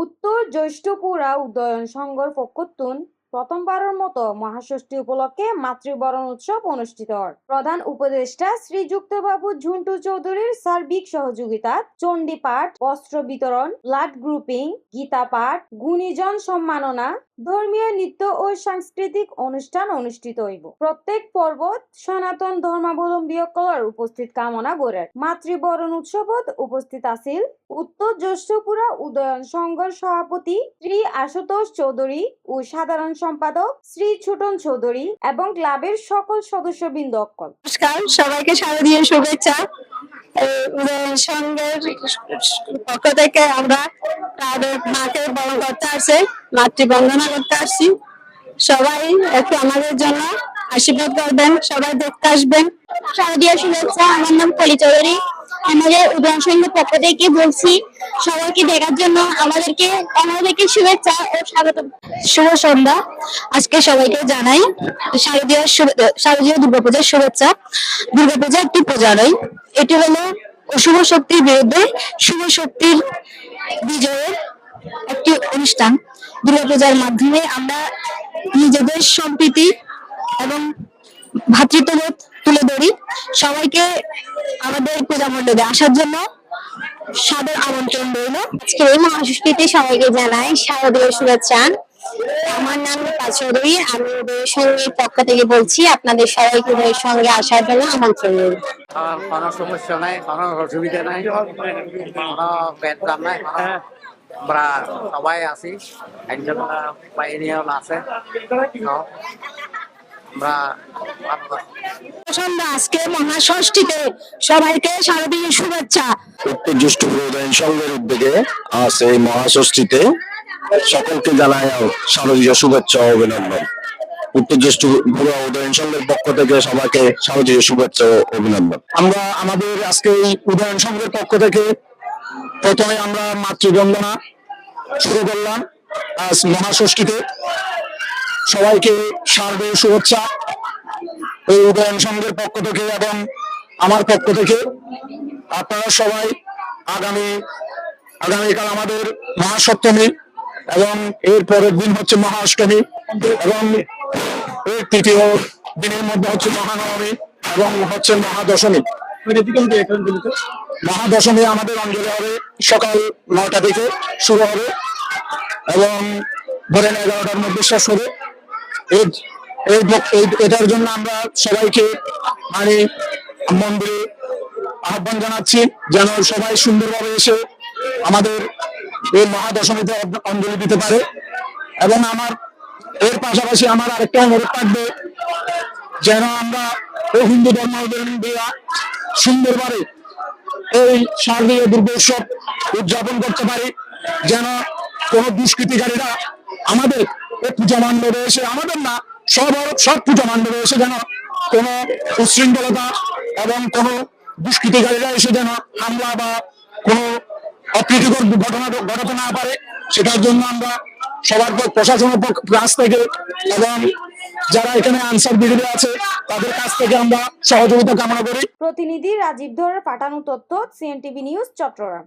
উত্তর জ্যৈষ্ঠপুরা উদয়ন সংঘর পক্ষতুন প্রথমবারের মতো মহাষষ্ঠী উপলক্ষে মাতৃবরণ উৎসব অনুষ্ঠিত প্রধান উপদেষ্টা শ্রীযুক্ত বাবু ঝুন্টু চৌধুরীর সার্বিক সহযোগিতা চণ্ডী পাঠ বস্ত্র বিতরণ, ব্লাড গ্রুপিং, গীতা পাঠ, গুণীজন সম্মাননা ধর্মীয় নৃত্য ও সাংস্কৃতিক অনুষ্ঠান অনুষ্ঠিত হইব। প্রত্যেক পর্বত সনাতন ধর্মাবলম্বী সকলের উপস্থিত কামনা করে মাতৃবরণ উৎসবত উপস্থিত আছিল উত্তর জ্যৈষ্ঠপুরা উদয়ন সংঘর সভাপতি শ্রী আশুতোষ চৌধুরী ও সাধারণ সম্পাদক শ্রী ছুটন চৌধুরী এবং ক্লাবের সকল সদস্যবৃন্দ অকল নমস্কার, সবাইকে শারদীয় শুভেচ্ছা। উদয়ন সংঘের পক্ষ থেকে আমরা তাদের মাকে বরণ করতে আসছি মাতৃবন্দনা করতে আসছি সবাই একটু আমাদের জন্য আশীর্বাদ করবেন, সবাই দেখতে আসবেন। শারদীয় শুভেচ্ছা, আমার নাম কলি চৌধুরী। আমাদের সংঘের পক্ষ থেকে বলছি, সবাইকে দেখার জন্য আমাদেরকে আমাদেরকে শুভেচ্ছা ও স্বাগত। শুভ সন্ধ্যা। আজকে সবাইকে জানাই শারদীয় শারদীয় দুর্গাপূজার শুভেচ্ছা। দুর্গাপূজা একটি পূজা নয় এটি হলো অশুভ শক্তির বিরুদ্ধে শুভ শক্তির বিজয়ের একটি অনুষ্ঠান, দুর্গাপূজার মাধ্যমে আমরা নিজেদের সম্প্রীতি এবং ভাতৃত্ববোধ তুলে ধরি। সবাইকে আমাদের পূজা মণ্ডপে আসার জন্য সাদর আমন্ত্রণ রইল। আজকে এই মহাষষ্ঠীতে সবাইকে জানাই শারদীয় শুভেচ্ছা। আমার নাম রূপা আমি উদয় সংঘের পক্ষ থেকে বলছি আপনাদের সবাইকে উদয়ের সঙ্গে আসার জন্য আমন্ত্রণ রইল। কোনো সমস্যা নাই কোনো অসুবিধা নাই। কোনো ব্যায়াম নাই। আমরা সবাই আছি। একজন আছে। তো আমরা সন্ধ্যা আজকে মহাষষ্ঠীতে সবাইকে শারদীয় শুভেচ্ছা। উত্তর জ্যেষ্ঠ সংঘের উদ্যোগে আজ এই মহাষষ্ঠীতে সকলকে জানাই শারদীয় শুভেচ্ছা ও অভিনন্দন। উত্তর জ্যেষ্ঠ ভুয়া উদয়ন সংঘের পক্ষ থেকে সবাইকে শারদীয় শুভেচ্ছা ও অভিনন্দন। আমরা আমাদের আজকে এই উদয়ন সংঘের পক্ষ থেকে প্রথমে আমরা মাতৃবন্দনা শুরু করলাম আজ মহাষষ্ঠীতে। সবাইকে শারদীয় শুভেচ্ছা এই উদয়ন সংঘের পক্ষ থেকে এবং আমার পক্ষ থেকে। আপনারা সবাই আগামী, আগামীকাল আমাদের মহাসপ্তমী এবং এর পরের দিন হচ্ছে মহাষ্টমী এবং এর তৃতীয় দিনের মধ্যে হচ্ছে মহানবমী এবং হচ্ছে মহাদশমী। মহাদশমী আমাদের অঞ্চলে হবে সকাল নয়টা থেকে শুরু হবে এবং ধরেন এগারোটার মধ্যে শেষ হবে। এটার জন্য আমরা সবাইকে মানে মন্দিরে আহ্বান জানাচ্ছি যেন সবাই সুন্দরভাবে এসে আমাদের এই মহাদশমীতে অঞ্জ- অঞ্জলি দিতে পারে। এবং আমার, এর পাশাপাশি আমার আরেকটা অনুরোধ থাকবে, যেন আমরা এই হিন্দু ধর্মাবলম্বীরা সুন্দরভাবে এই শারদীয় দুর্গোৎসব উদযাপন করতে পারি, যেন কোন দুষ্কৃতিকারীরা আমাদের পূজা মণ্ডপে এসে, আমাদের না, সব সব পূজা মণ্ডপে এসে যেন কোন উচ্ছৃঙ্খলতা এবং কোন দুষ্কৃতিকারীরা এসে যেন হামলা বা কোন অপ্রীতিকর ঘটনা ঘটাতে না পারে, সেটার জন্য আমরা সবার পর প্রশাসনের কাছ থেকে এবং যারা এখানে আনসার বিরোধী আছে, তাদের কাছ থেকে আমরা সহযোগিতা কামনা করি। প্রতিনিধি রাজীব ধরের পাঠানো তথ্য, সিএনটিভি নিউজ, চট্টগ্রাম।